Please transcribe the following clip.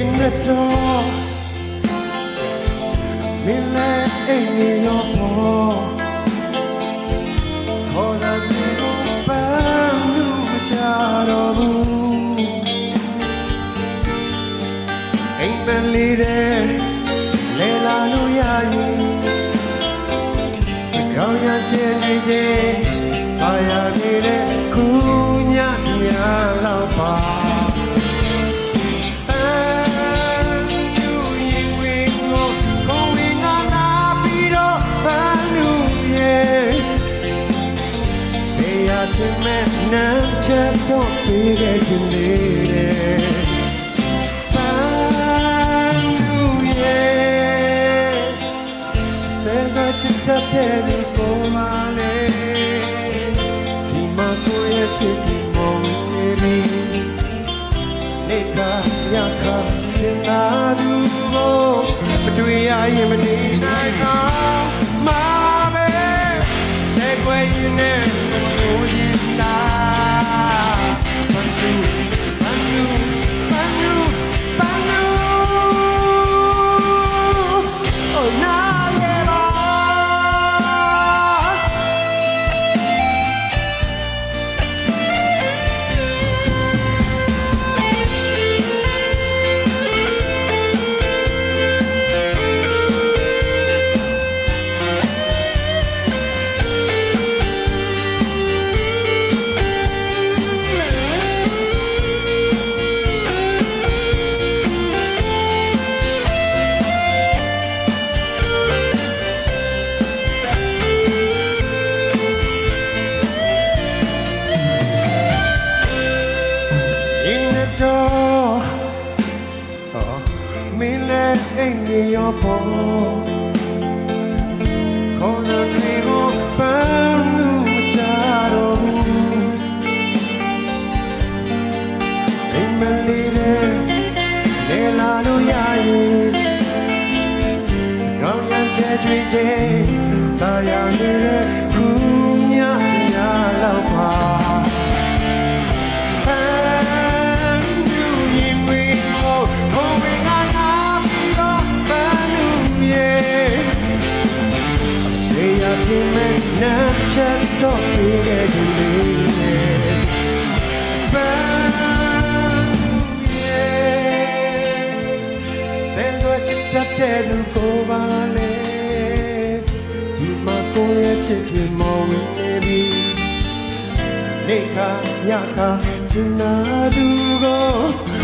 in the door me let in your hall call the little bell you jar of ain't been leader le la lu ya yi young ya je ni se fire me le ku nya nya lao pa ခြင်းမဲ့နမ်းချက်တော့ပေးခဲ့ခြင်းလေးတဲ့ဘာလို့ရဲ့တဲစားချစ်တဲ့ဒီပေါ်မှာလေဒီမှာကိုယ့်ရဲ့ချစ်ပြီးမောင်ရီနေခါရခါသင်သာသူကိုမတွေ့ရရင်မနေနိုင်တော့ my baby take away you now Oh yeah. တော့မင်းလည်းအိမ်နေရဖို့ခေါ်တဲ့ဒီကိုပန်းလို့ကြတော့အိမ်မလေးနဲ့လေလာလို့ရရင်ကောင်းရံချဲချွေချဲသာယာနေတဲ့နာချက်တော့ပြေခဲ့ခြင်းလေးတဲ့သူကိုပါလေဒီမှာကိုရဲ့ချစ်ပြမော်ဝင်နေပြီနေခါညခါချင်နာသူကို